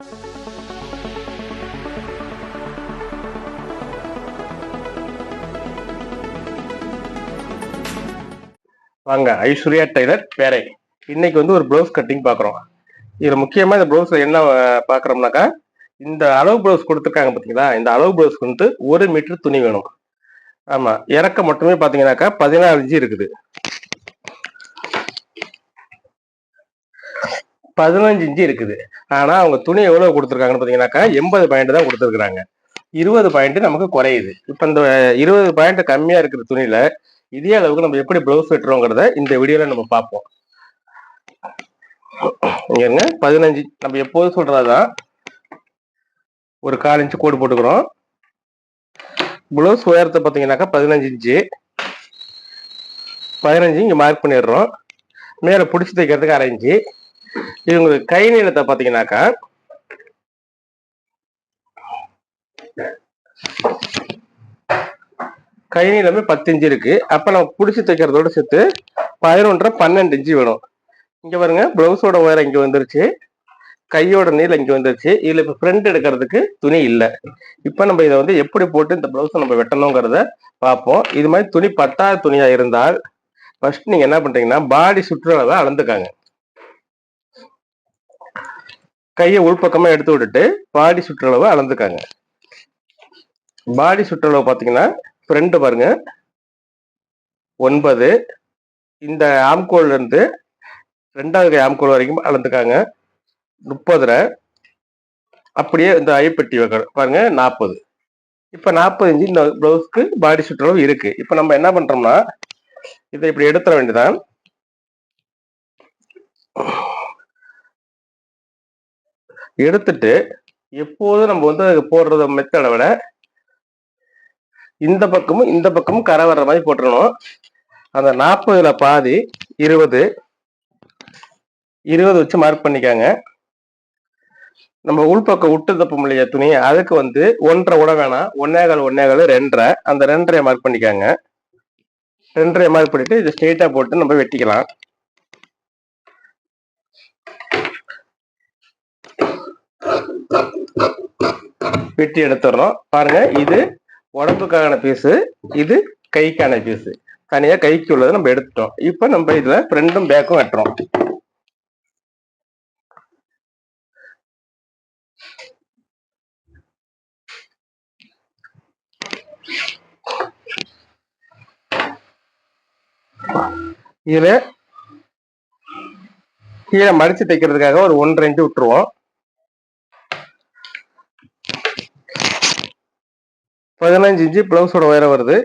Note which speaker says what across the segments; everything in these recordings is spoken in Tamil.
Speaker 1: வாங்க ஐஸ்வர்யா டெய்லர் பேரை இன்னைக்கு வந்து ஒரு ப்ளவுஸ் கட்டிங் பார்க்குறோம். இதில் முக்கியமாக இந்த ப்ளவுஸில் என்ன பார்க்குறோம்னாக்கா இந்த அளவு ப்ளவுஸ் கொடுத்துருக்காங்க பார்த்தீங்களா இந்த அளவு ப்ளவுஸ்க்கு வந்து ஒரு மீட்டர் துணி வேணும். ஆமாம் இறக்க மட்டுமே பார்த்தீங்கன்னாக்கா பதினாறு இன்ச்சு இருக்குது. பதினஞ்சு இன்ச்சு இருக்குது. ஆனால் அவங்க துணி எவ்வளோ கொடுத்துருக்காங்கன்னு பார்த்தீங்கன்னாக்கா எண்பது பாயிண்ட் தான் கொடுத்துருக்குறாங்க. இருபது பாயிண்ட் நமக்கு குறையுது. இப்போ இந்த இருபது பாயிண்ட் கம்மியாக இருக்கிற துணியில இதே அளவுக்கு நம்ம எப்படி ப்ளவுஸ் வெட்டுறோங்கிறத இந்த வீடியோல நம்ம பார்ப்போம். இங்க பதினஞ்சு நம்ம எப்போதும் சொல்றதுதான். ஒரு கால் இன்ச்சு கோடு போட்டுக்கிறோம். ப்ளவுஸ் உயரத்தை பார்த்தீங்கன்னாக்கா பதினஞ்சு இன்ச்சு. பதினஞ்சு இங்கே மார்க் பண்ணிடுறோம். மேலே பிடிச்சி தைக்கிறதுக்கு அரை இன்ச்சு. இவங்களுக்கு கை நீளத்தை பார்த்தீங்கன்னாக்கா கை நீளமே பத்து இன்ச்சு இருக்கு. அப்ப நம்ம பிடிச்சி தைக்கிறதோட சேர்த்து பதினொன்றரை பன்னெண்டு இன்ச்சு வேணும். இங்க பாருங்க பிளவுஸோட உயரம் இங்க வந்துருச்சு. கையோட நீளம் இங்க வந்துருச்சு. இதுல இப்ப பிரிண்ட் எடுக்கிறதுக்கு துணி இல்லை. இப்ப நம்ம இதை வந்து எப்படி போட்டு இந்த பிளவுஸை நம்ம வெட்டணுங்கிறத பார்ப்போம். இது மாதிரி துணி பத்தாத துணியா இருந்தால் ஃபர்ஸ்ட் நீங்க என்ன பண்றீங்கன்னா பாடி சுற்றுலாவை அளந்துக்காங்க. கையை உள்பக்கமா எடுத்து விட்டுட்டு பாடி சுற்றளவு அளந்துக்காங்க. பாடி சுற்றளவு பார்த்தீங்கன்னா ஃப்ரண்ட் பாருங்க. ஒன்பது இந்த ஆம்கோல்ல இருந்து ரெண்டாவது கை ஆம்கோல் வரைக்கும் அளந்துக்காங்க. முப்பதுல அப்படியே இந்த ஐப்பட்டி பாருங்க நாற்பது இப்போ நாற்பது இன்ச்சு இந்த ப்ளவுஸ்க்கு பாடி சுற்றளவு இருக்கு. இப்போ நம்ம என்ன பண்றோம்னா இதை இப்படி எடுத்துட வேண்டியதான் எடுத்துட்டு எப்போதும் நம்ம வந்து போடுறத மெத்தடை விட இந்த பக்கமும் இந்த பக்கமும் கரை வர்ற மாதிரி போட்டுடணும் அந்த நாற்பதுல பாதி இருபது இருபது வச்சு மார்க் பண்ணிக்காங்க. நம்ம உள்பக்கம் விட்டு தப்போம் இல்லையா துணி? அதுக்கு வந்து ஒன்றரை விட வேணாம். ஒன்னேகால் ஒன்னேகால் ரெண்டரை. அந்த ரெண்டரை மார்க் பண்ணிக்காங்க. ரெண்டரை மார்க் பண்ணிட்டு இது ஸ்ட்ரெயிட்டா போட்டு நம்ம வெட்டிக்கலாம். வெட்டி எடுத்துடுறோம். பாருங்க இது உடம்புக்கான பீஸு இது கைக்கான பீஸு தனியா கைக்கு உள்ளதை நம்ம எடுத்துட்டோம். இப்போ நம்ம இதுல ஃப்ரண்டும் பேக்கும் வெட்டுறோம். இதில் கீழே மடிச்சு தைக்கிறதுக்காக ஒரு ஒன்றரை இன்ச்சு விட்டுருவோம். பதினஞ்சு இன்ச்சு பிளவுஸோட உயரம் வருது.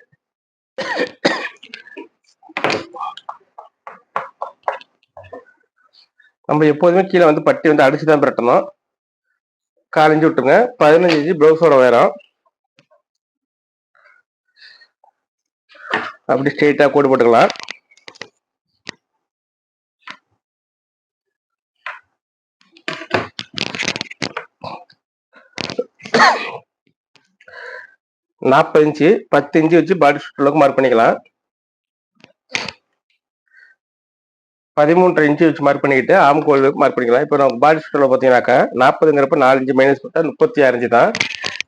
Speaker 1: நம்ம எப்போதுமே கீழே வந்து பட்டி வந்து அடிச்சு தான் பிரட்டணும். காலஞ்சு விட்டுங்க பதினஞ்சு இன்ச்சு பிளவுஸோட உயரம். அப்படி ஸ்ட்ரெயிட்டாக கோடு போட்டுக்கலாம். நாற்பது இன்ச்சு பத்து இன்ச்சு வச்சு பாடி சுற்றளவுக்கு மார்க் பண்ணிக்கலாம். பதிமூன்றரை இன்ச்சு வச்சு மார்க் பண்ணிக்கிட்டு ஆம்கோல் மார்க் பண்ணிக்கலாம். இப்போ நம்ம பாடி சுற்றளவு பார்த்தீங்கன்னாக்கா நாற்பதுங்கிறப்ப நாலு இன்ச்சு மைனஸ் போட்டால் முப்பத்தி ஆறு இன்ச்சு தான்.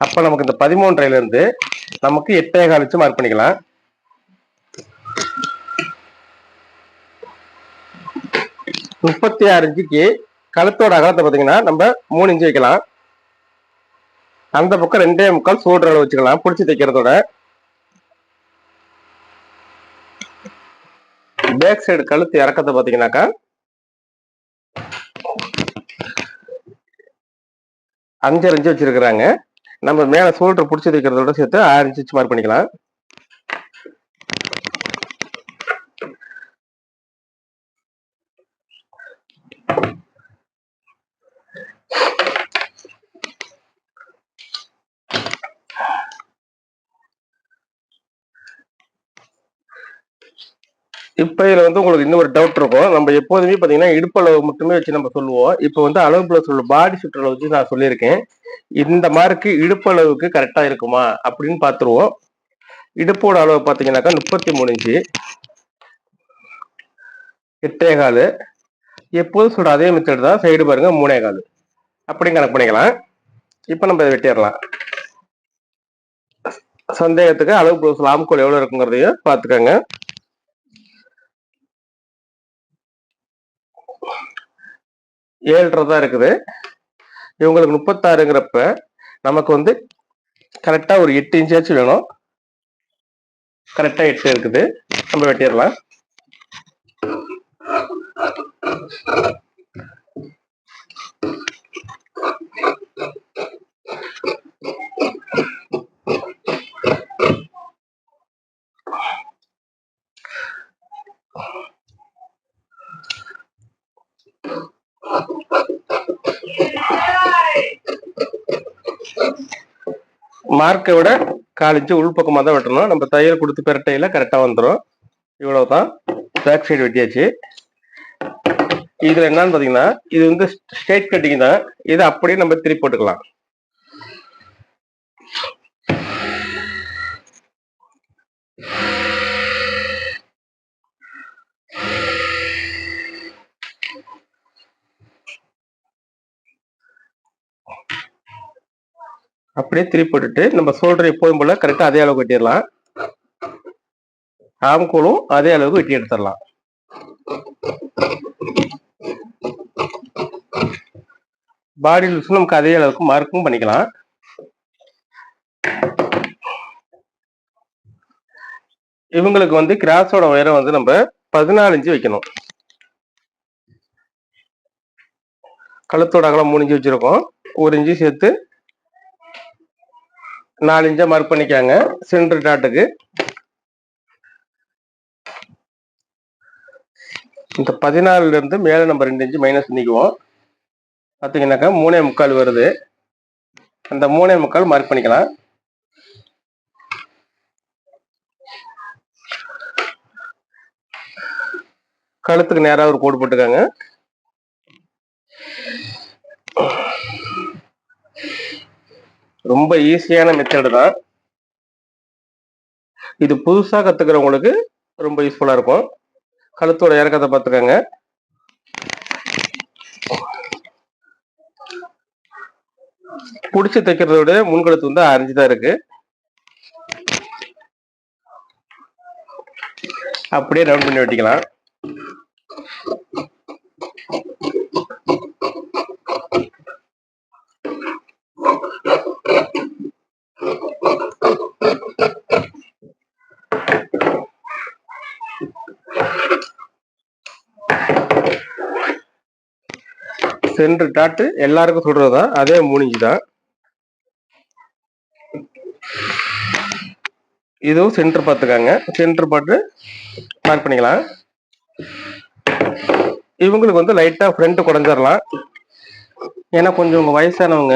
Speaker 1: அப்போ நமக்கு இந்த பதிமூன்றையிலேருந்து நமக்கு எட்டே கால் இன்ச்சு மார்க் பண்ணிக்கலாம். முப்பத்தி ஆறு இன்ச்சுக்கு கழுத்தோட அகலத்தை பார்த்தீங்கன்னா நம்ம மூணு இன்ச்சு வைக்கலாம். அந்த பக்கம் ரெண்டே முக்கால் சூடுற அளவு வச்சுக்கலாம். பிடிச்சி தைக்கிறதோட. பேக் சைடு கழுத்து இறக்கத்தை பார்த்தீங்கன்னாக்கா அஞ்சரை இன்ச்சு வச்சிருக்கிறாங்க. நம்ம மேலே சோல்டர் பிடிச்சி தைக்கிறதோட சேர்த்து ஆறு இன்ச்சு மார்க் பண்ணிக்கலாம். இப்போ இதில் வந்து உங்களுக்கு இன்னொரு டவுட் இருக்கும். நம்ம எப்போதுமே பார்த்தீங்கன்னா இடுப்பளவு மட்டுமே வச்சு நம்ம சொல்லுவோம். இப்போ வந்து அளவு பிளஸ் உள்ள பாடி சுற்றளவு வச்சு நான் சொல்லியிருக்கேன். இந்த மார்க்கு இடுப்பளவுக்கு கரெக்டாக இருக்குமா அப்படின்னு பார்த்துருவோம் இடுப்போட அளவு பார்த்தீங்கன்னாக்கா முப்பத்தி மூணு இன்ச்சு. எட்டே கால். எப்போதும் சொல்கிற அதே மெத்தட் தான் சைடு பாருங்க மூணே கால். அப்படியும் கணக்கு பண்ணிக்கலாம். இப்போ நம்ம இதை வெட்டிடலாம். சந்தேகத்துக்கு அளவு ப்ளவுஸ் ஆம்கோல் எவ்வளோ இருக்குங்கிறதையும் பார்த்துக்கோங்க ஏழரை தான் இருக்குது. இவங்களுக்கு முப்பத்தாறுங்கிறப்ப நமக்கு வந்து கரெக்டாக ஒரு எட்டு இன்ச்சாச்சும் வேணும். கரெக்டாக எட்டு இருக்குது. நம்ம வெட்டிடலாம். மார்க்கை விட கால் இன்ச்சு உள்பக்கமாக தான் வெட்டணும். நம்ம தையல் கொடுத்து பெரட்டையில் கரெக்டாக வந்துடும் இவ்வளோ தான் பேக் சைடு வெட்டியாச்சு. இதில் என்னன்னு பார்த்தீங்கன்னா இது வந்து ஸ்ட்ரெயிட் கட்டிங் தான். இதை அப்படியே நம்ம திருப்பி போட்டுக்கலாம். அப்படியே திருப்பி போட்டுட்டு நம்ம சோல்டர் எப்போதும் போல கரெக்டாக அதே அளவுக்கு வெட்டிடலாம். ஆம்கோலும் அதே அளவுக்கு வெட்டி எடுத்துடலாம். பாடி லூஸும் நமக்கு அதே அளவுக்கு மார்க்கும் பண்ணிக்கலாம். இவங்களுக்கு வந்து கிராஸோட உயரம் வந்து நம்ம பதினாலு இன்ச்சு வைக்கணும். கழுத்தோட அகலம் மூணு இன்ச்சு வச்சிருக்கோம். ஒரு இன்ச்சு சேர்த்து நாலு இன்ச்சா மார்க் பண்ணிக்காங்க சென்டர் டாட்டுக்கு இந்த பதினாலுல மேலே நம்ம ரெண்டு இன்ச்சு மைனஸ் பண்ணிக்குவோம் பார்த்தீங்கன்னாக்கா மூணே முக்கால் வருது. அந்த மூணே முக்கால் மார்க் பண்ணிக்கலாம். கழுத்துக்கு நேராக ஒரு கோடு போட்டுக்காங்க. ரொம்ப ஈஸியான மெத்தடு தான். இது புதுசாக கற்றுக்கிறவங்களுக்கு ரொம்ப யூஸ்ஃபுல்லாக இருக்கும். கழுத்தோட இறக்கத்தை பார்த்துக்கோங்க. பிடிச்சி தைக்கிறத விட முன்கழுத்து வந்து அரைஞ்சு தான் இருக்கு. அப்படியே ரவுண்ட் பண்ணி வெட்டிக்கலாம். சென்ட்ரு டாட்டு எல்லாருக்கும் சொல்றது தான் அதே மூணிஞ்சு தான் இதுவும் சென்டர் பார்த்துக்காங்க. சென்டர் பார்த்து மார்க் பண்ணிக்கலாம். இவங்களுக்கு வந்து லைட்டாக ஃப்ரண்ட் குறைஞ்சிடலாம் ஏன்னா கொஞ்சம் உங்க வயசானவங்க.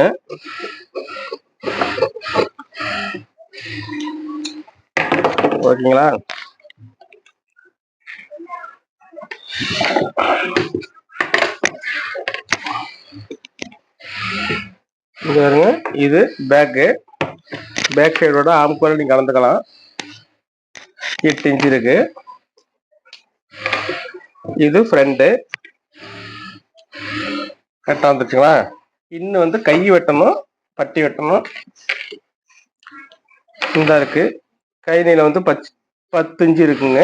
Speaker 1: ஓகேங்களா? இங்க பாருங்க இது பேக்கு பேக் சைடோட ஆம்கோல நீங்க கலந்துக்கலாம். எட்டு இன்ச்சு இருக்கு. இது ஃப்ரண்ட்டு கரெக்டாக வந்துச்சுங்களா இன்னும் வந்து கை வெட்டணும் பட்டி வெட்டணும். இந்த இருக்கு. கை நீளம் வந்து பச் பத்து இன்ச்சு இருக்குங்க.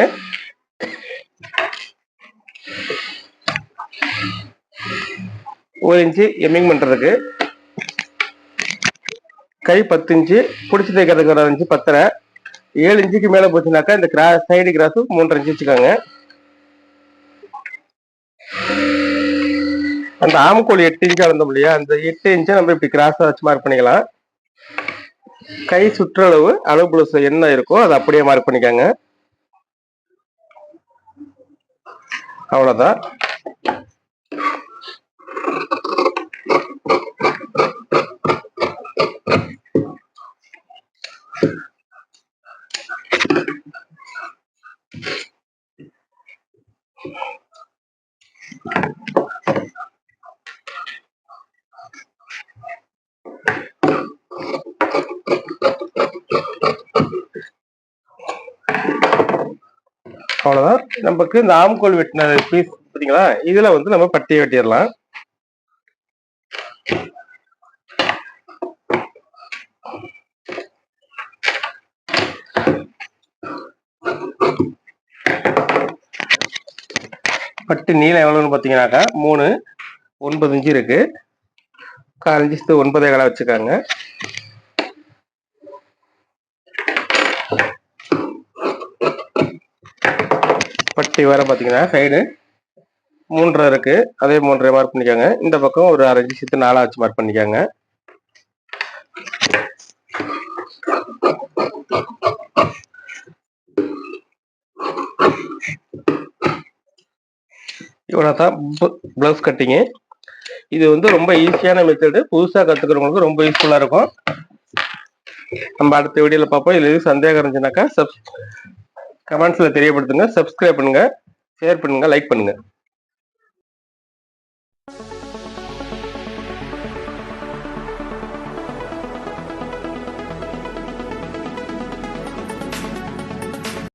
Speaker 1: ஒரு இன்ச்சு எம்மிங் பண்ணுறதுக்கு கை பத்து இன்ச்சு பிடிச்சி தைக்கிறதுக்கு ஒரு இன்ச்சு பத்தரை. ஏழு இன்ச்சுக்கு மேலே போச்சுனாக்கா இந்த கிராஸ் சைடு கிராஸ் மூன்றரை இன்ச்சு வச்சுக்கோங்க. அந்த ஆமக்கோல் எட்டு இன்ச்சு அளந்தோம் இல்லையா? அந்த எட்டு இன்ச்சை நம்ம இப்படி கிராஸாக வச்சு மார்க் பண்ணிக்கலாம். கை சுற்றளவு அளவு பிளஸ் என்ன இருக்கோ அதை அப்படியே மார்க் பண்ணிக்கோங்க. அவ்வளோதான் நமக்கு இந்த ஆம்கோல் வெட்டின பீஸ் பார்த்தீங்களா இதுல வந்து நம்ம பட்டியை வெட்டிடலாம். பட்டு நீளம் எவ்வளோன்னு பார்த்தீங்கன்னாக்கா மூணு ஒன்பது இன்ச்சு இருக்கு. காலஞ்சி ஒன்பதே கால வச்சுக்காங்க. பட்டி வர பார்த்தீங்கன்னா சைடு மூன்றரை இருக்கு. அதே மூன்றரை மார்க் பண்ணிக்காங்க. இந்த பக்கம் ஒரு அரை இன்ச்சு சேர்த்து நாலா வச்சு மார்க் பண்ணிக்காங்க. இவ்வளோ தான் ப்ளவுஸ் கட்டிங்கு இது வந்து ரொம்ப ஈஸியான மெத்தடு புதுசாக கற்றுக்கிறவங்களுக்கு ரொம்ப யூஸ்ஃபுல்லாக இருக்கும். நம்ம அடுத்த வீடியோவில் பார்ப்போம். இதில் எதுவும் சந்தேகம் இருந்துச்சுனாக்கா சப் கமெண்ட்ஸில் தெரியப்படுத்துங்க சப்ஸ்கிரைப் பண்ணுங்கள் ஷேர் பண்ணுங்கள் லைக் பண்ணுங்கள்